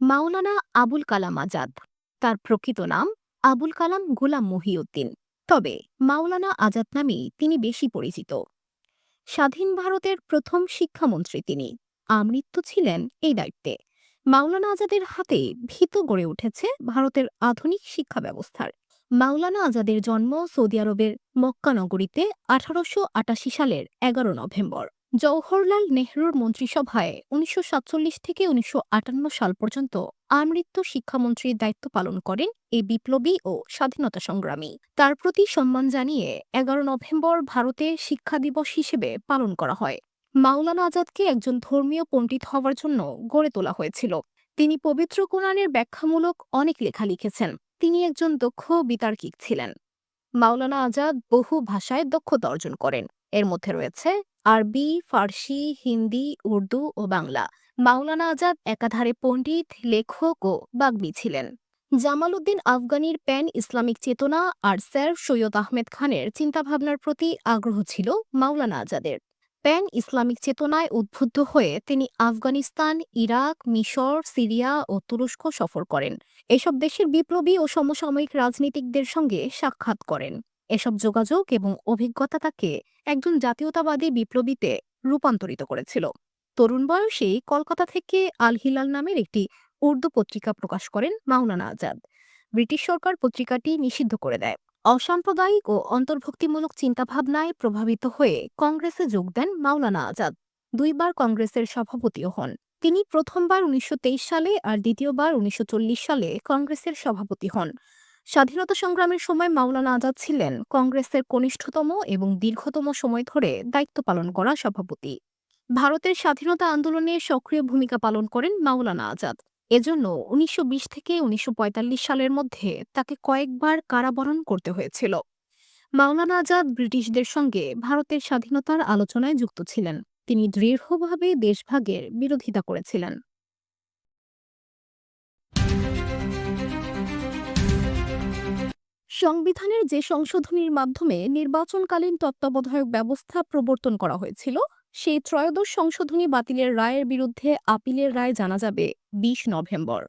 মাওলানা আবুল কালাম আজাদ। তার প্রকৃত নাম আবুল কালাম গোলাম মহিউদ্দিন। তবে মাওলানা আজাদ নামেই তিনি বেশি পরিচিত। স্বাধীন ভারতের প্রথম শিক্ষামন্ত্রী তিনি। আমৃত্যু ছিলেন এই দায়িত্বে। মাওলানা আজাদের হাতে ভীত গড়ে উঠেছে ভারতের আধুনিক শিক্ষা ব্যবস্থার। মাওলানা আজাদের জন্ম সৌদি আরবের মক্কা নগরীতে আঠারোশো আটাশি সালের এগারো নভেম্বর। জওহরলাল নেহরুর মন্ত্রিসভায় উনিশশো সাতচল্লিশ থেকে উনিশশো আটান্ন সাল পর্যন্ত আমৃত্যু শিক্ষামন্ত্রীর দায়িত্ব পালন করেন এই বিপ্লবী ও স্বাধীনতা সংগ্রামী। তার প্রতি সম্মান জানিয়ে এগারো নভেম্বর ভারতে শিক্ষা দিবস হিসেবে পালন করা হয়। মাওলানা আজাদকে একজন ধর্মীয় পণ্ডিত হওয়ার জন্য গড়ে তোলা হয়েছিল। তিনি পবিত্র কোরআনের ব্যাখ্যামূলক অনেক লেখা লিখেছেন। তিনি একজন দক্ষ বিতার্কিক ছিলেন। মাওলানা আজাদ বহু ভাষায় দক্ষতা অর্জন করেন। এর মধ্যে রয়েছে আরবি, ফার্সি, হিন্দি, উর্দু ও বাংলা। মাওলানা আজাদ একাধারে পণ্ডিত, লেখক ও বাগ্মী ছিলেন। জামাল উদ্দিন আফগানির প্যান ইসলামিক চেতনা আর স্যার সৈয়দ আহমেদ খানের চিন্তাভাবনার প্রতি আগ্রহ ছিল মাওলানা আজাদের। প্যান ইসলামিক চেতনায় উদ্বুদ্ধ হয়ে তিনি আফগানিস্তান, ইরাক, মিশর, সিরিয়া ও তুরস্ক সফর করেন। এসব দেশের বিপ্লবী ও সমসাময়িক রাজনীতিকদের সঙ্গে সাক্ষাৎ করেন। এসব যোগাযোগ এবং অভিজ্ঞতা তাকে একজন জাতীয়তাবাদী বিপ্লবীতে রূপান্তরিত করেছিল। তরুণ বয়সেই কলকাতা থেকে আল হিলাল নামের একটি উর্দু পত্রিকা প্রকাশ করেন মাওলানা আজাদ। ব্রিটিশ সরকার পত্রিকাটি নিষিদ্ধ করে দেয়। অসাম্প্রদায়িক ও অন্তর্ভুক্তিমূলক চিন্তাভাবনায় প্রভাবিত হয়ে কংগ্রেসে যোগ দেন মাওলানা আজাদ। দুইবার কংগ্রেসের সভাপতিও হন। তিনি প্রথমবার উনিশশো তেইশ সালে আর দ্বিতীয়বার উনিশশো চল্লিশ সালে কংগ্রেসের সভাপতি হন। স্বাধীনতা সংগ্রামের সময় মাওলানা আজাদ ছিলেন কংগ্রেসের কনিষ্ঠতম এবং দীর্ঘতম সময় ধরে দায়িত্ব পালন করা সভাপতি। ভারতের স্বাধীনতা আন্দোলনে সক্রিয় ভূমিকা পালন করেন মাওলানা আজাদ। এজন্য উনিশশো বিশ থেকে উনিশশো পঁয়তাল্লিশ সালের মধ্যে তাকে কয়েকবার কারাবরণ করতে হয়েছিল। মাওলানা আজাদ ব্রিটিশদের সঙ্গে ভারতের স্বাধীনতার আলোচনায় যুক্ত ছিলেন। তিনি দৃঢ়ভাবে দেশভাগের বিরোধিতা করেছিলেন। সংবিধানের যে সংশোধনীর মাধ্যমে নির্বাচনকালীন তত্ত্বাবধায়ক ব্যবস্থা প্রবর্তন করা হয়েছিল, সেই ত্রয়োদশ সংশোধনী বাতিলের রায়ের বিরুদ্ধে আপিলের রায় জানা যাবে বিশ নভেম্বর।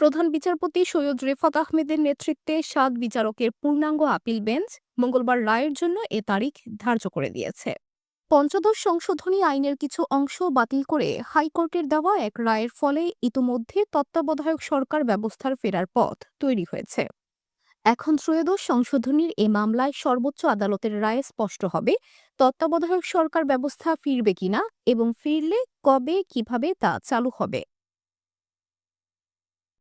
প্রধান বিচারপতি সৈয়দ রেফাত আহমেদের নেতৃত্বে সাত বিচারকের পূর্ণাঙ্গ আপিল বেঞ্চ মঙ্গলবার রায়ের জন্য এ তারিখ ধার্য করে দিয়েছে। পঞ্চদশ সংশোধনী আইনের কিছু অংশ বাতিল করে হাইকোর্টের দেওয়া এক রায়ের ফলে ইতোমধ্যে তত্ত্বাবধায়ক সরকার ব্যবস্থার ফেরার পথ তৈরি হয়েছে। এখন ত্রয়োদশ সংশোধনীর এ মামলায় সর্বোচ্চ আদালতের রায়ে স্পষ্ট হবে, তত্ত্বাবধায়ক সরকার ব্যবস্থা ফিরবে কিনা এবং ফিরলে কবে, কীভাবে তা চালু হবে।